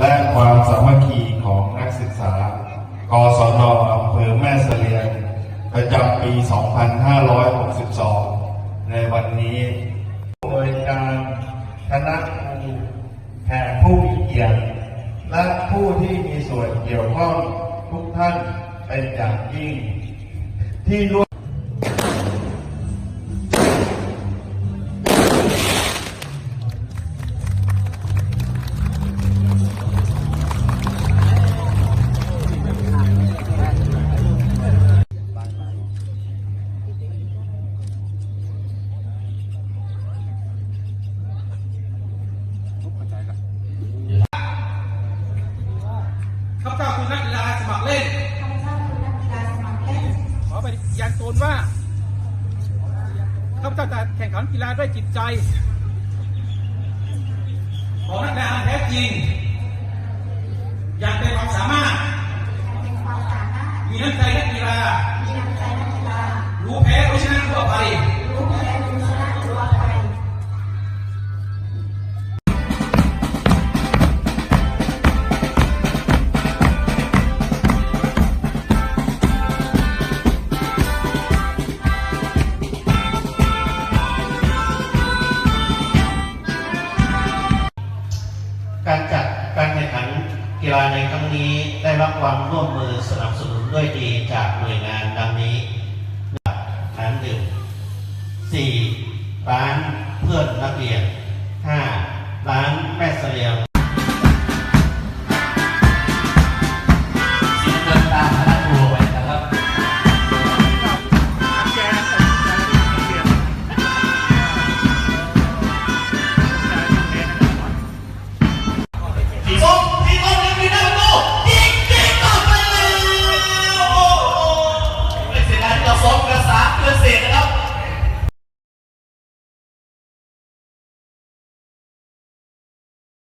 และความสามัคคีของนักศึกษา กศนอำเภอแม่เสลียง ประจำปี 2562 ในวันนี้ โดยการคณะครูแขกผู้มีเกียรติ และผู้ที่มีส่วนเกี่ยวข้องทุกท่านเป็นอย่างยิ่ง ที่ร่วม คือนักกีฬาสมัครเล่นข้าพเจ้าคือนักกีฬาสมัครเล่น ขอปฏิญาณตนว่าข้าพเจ้าจะแข่งขันกีฬาด้วยจิตใจ ของนักกีฬาอันแท้จริงอย่าง ฬาในครั้งนี้ได้รับความร่วมมือสนับสนุนด้วยดีจากหน่วยงานดังนี้ร้านดื่ม 4. ร้านเพื่อนนักเรียน